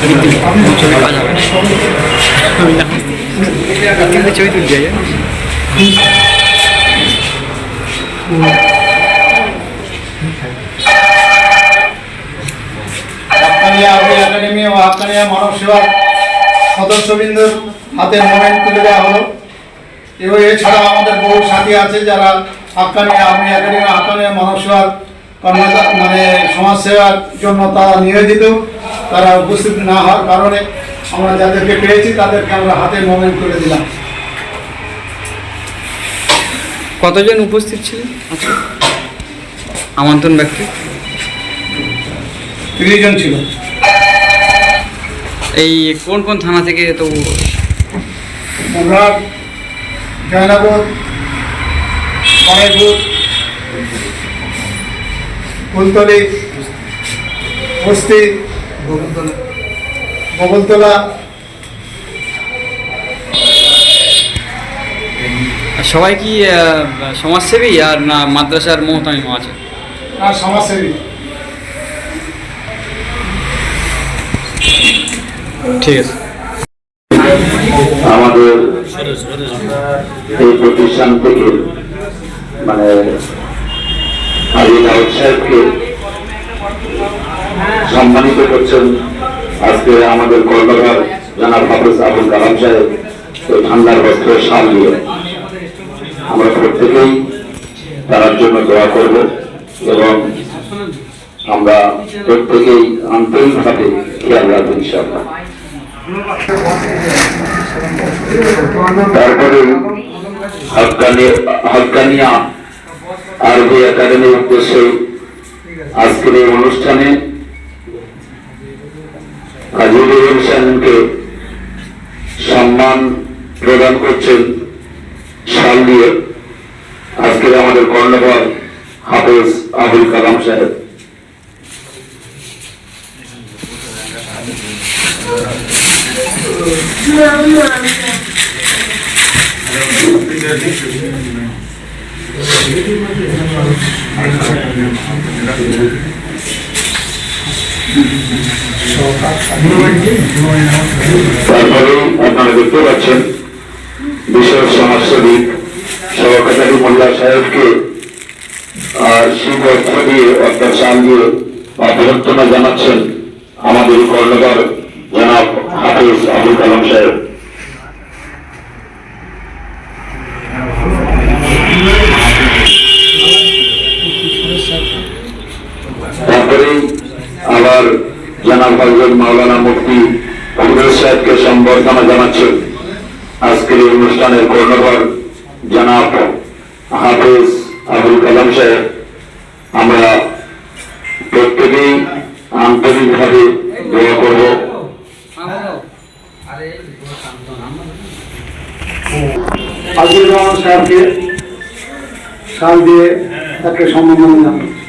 কিন্তু মানব সেবার সদস্যবৃন্দের হাতে মোমেন্ট তুলে দেওয়া হলো। এবং এছাড়া আমাদের বহু সাথী আছে যারা হাক্কানিয়া আর্মি একাডেমি হাক্কানিয়া মানব কর্মতা মানে সমাজসেবার জন্য তারা নিয়োজিত তারা উপস্থিত না হওয়ার কারণে আমরা যাদেরকে পেয়েছি তাদেরকে আমরা হাতে মোমেন্ট করে দিলাম। কতজন উপস্থিত ছিলেন? আচ্ছা। আমন্ত্রণ ব্যক্তি। তিরিশ জন ছিল। এই কোন কোন থানা থেকে তো সম্রাট জয়নগর ফুলতলি বস্তি বগলতলা সবাই কি সমাজসেবী আর না মাদ্রাসার মহতামিম আছে? আর সমাজসেবী। ঠিক আছে। আমাদের এই প্রতিষ্ঠান থেকে মানে সম্মানিত করছেন। আজকে আমাদের কর্ণধার জানাব হাফিজ আবুল কালাম সাহেব এই ঠান্ডার বস্ত্রের সাল দিয়ে আমরা প্রত্যেকেই তার জন্য দোয়া করব এবং আমরা প্রত্যেকেই আন্তরিকভাবে খেয়াল রাখব ইনশাআল্লাহ। তারপরে হক্কানিয়া আরবি একাডেমির উদ্দেশ্যে আজকের এই অনুষ্ঠানে হোসেনকে সম্মান প্রদান করছেন সাল দিয়ে আজকের আমাদের কর্ণধার হাফেজ আবুল কালাম সাহেব। তারপরে আপনারা দেখতে পাচ্ছেন মোল্লা সাহেবকে আর শিব অর্থাৎ অভ্যর্থনা জানাচ্ছেন আমাদের কর্ণধার জনাব হাফিজ আবুল কালাম সাহেব তারপরে আবার হজরত মাওলানা মুফতি সাহেবকে সম্বর্ধনা আজকের এই অনুষ্ঠানের কর্ণধার জানাব হাফিজ আবুল কালাম সাহেব। আমরা প্রত্যেকেই করব। সাহেবকে সাল দিয়ে তাকে সম্মান জানাই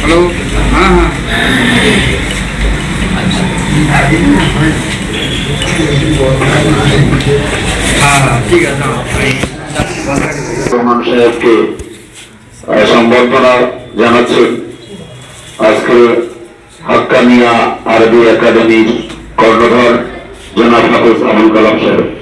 হ্যালো হ্যাঁ হ্যাঁ হ্যাঁ হ্যাঁ ঠিক আছে রহমান সাহেবকে সম্বর্ধনা জানাচ্ছেন আজকে হাক্কানিয়া আরবি একাডেমির কর্ণধার জনাব হাফিজ আবুল কালাম সাহেব।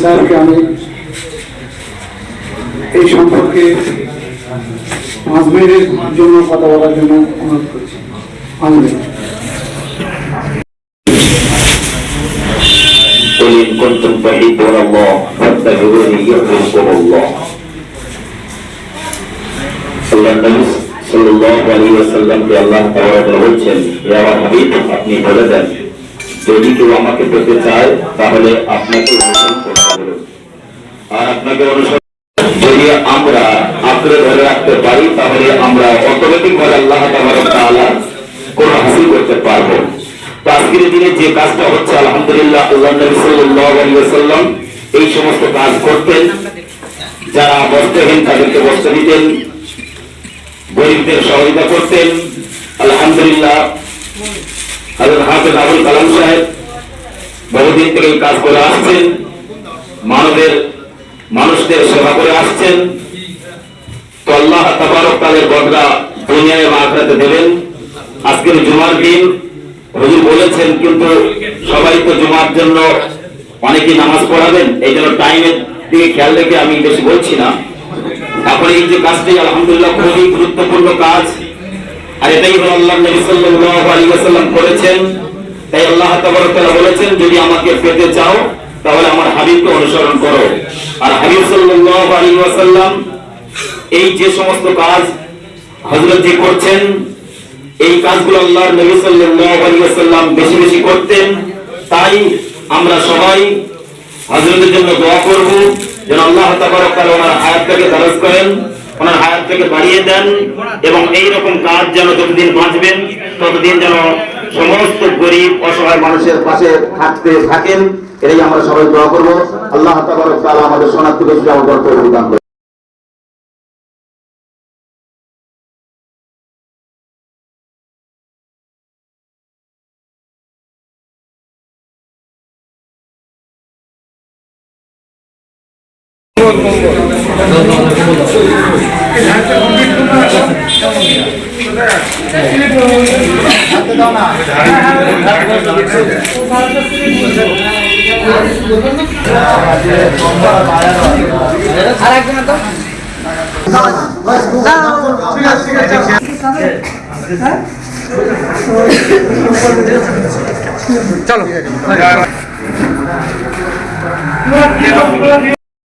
স্যারকে আমি এই সম্পর্কে পাঁচ মিনিটের জন্য কথা বলার জন্য অনুরোধ করছি। পাঁচ মিনিট। كنتم تحبون الله فاتبعوني يحببكم الله আল্লাহ নবী সাল্লাল্লাহু আলাইহি ওয়াসাল্লামকে আল্লাহ তাআলা বলছেন ইয়া হাবিব আপনি বলে দেন যদি কেউ আমাকে পেতে চায় তাহলে আপনাকে অনুসরণ করতে হবে আর আপনাকে অনুসরণ যদি আমরা আঁকড়ে ধরে রাখতে পারি তাহলে আমরা অটোমেটিক ভাবে আল্লাহ তাআলা কোন হাসিল করতে পারবো তো আজকের দিনে যে কাজটা হচ্ছে, আলহামদুলিল্লাহ ওয়াসাল্লাম এই সমস্ত কাজ করতেন। যারা বস্ত্রহীন, তাদেরকে বস্ত্র দিতেন। গরিবদের সহযোগিতা করতেন। আলহামদুলিল্লাহ হাফেজ আবুল কালাম সাহেব বহুদিন থেকে কাজ করে আসছেন। মানবের, মানুষদের সেবা করে আসছেন। তো আল্লাহ তাবারক তাদের বদলা দুনিয়া এবং আখরাতে দেবেন। আজকের জুমার দিন হুজুর বলেছেন, কিন্তু সবাই তো জমার জন্য অনেকেই নামাজ পড়াবেন, এই জন্য টাইমের দিকে খেয়াল রেখে আমি বেশি বলছি না। তারপরে এই যে কাজটি, আলহামদুলিল্লাহ, খুবই গুরুত্বপূর্ণ কাজ। আর এটাই হলো আল্লাহ নবী সাল্লাল্লাহু আলাইহি করেছেন। তাই আল্লাহ তাবারক বলেছেন, যদি আমাকে পেতে চাও, তাহলে আমার হাবিবকে অনুসরণ করো। আর হাবিব সাল্লাল্লাহু আলাইহি এই যে সমস্ত কাজ হযরত জি করছেন এই কাজগুলো আল্লাহর নবী সাল্লাল্লাহু আলাইহি ওয়াসাল্লাম বেশি বেশি করতেন। তাই আমরা সবাই হযরতের জন্য দোয়া করব। যেন আল্লাহ তাবারক তাআলা ওনার হায়াতটাকে দারাজ করেন, ওনার হায়াতটাকে বাড়িয়ে দেন এবং এই রকম কাজ যেন যতদিন বাঁচবেন, ততদিন যেন সমস্ত গরিব, অসহায় মানুষের পাশে থাকতে থাকেন। এটাই আমরা সবাই দোয়া করব। আল্লাহ তাবারক তাআলা আমাদের শনাক্ত করে আমাদের তৌফিক দান করুন চলো।